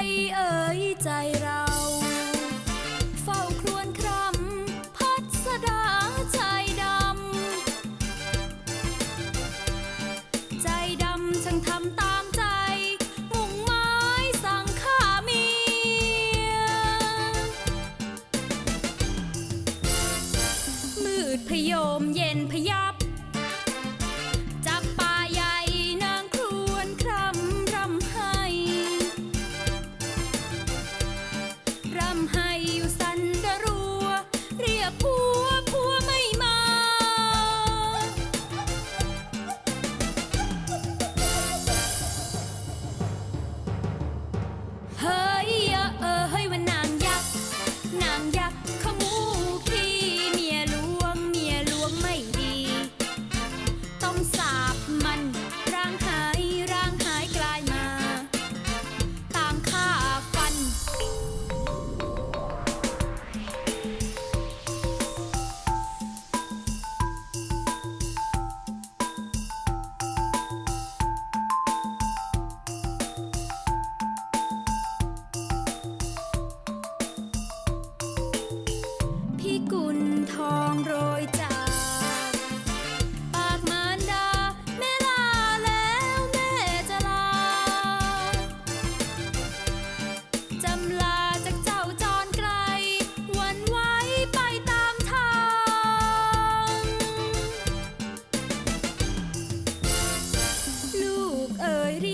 ใจเอ่ยใจเรา เฝ้าครวญครำพัดสดาใจดำ ใจดำช่างทำตามใจ มุ่งไม้สั่งข้าเมีย มืดพยมเย็นพย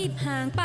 บห่างไป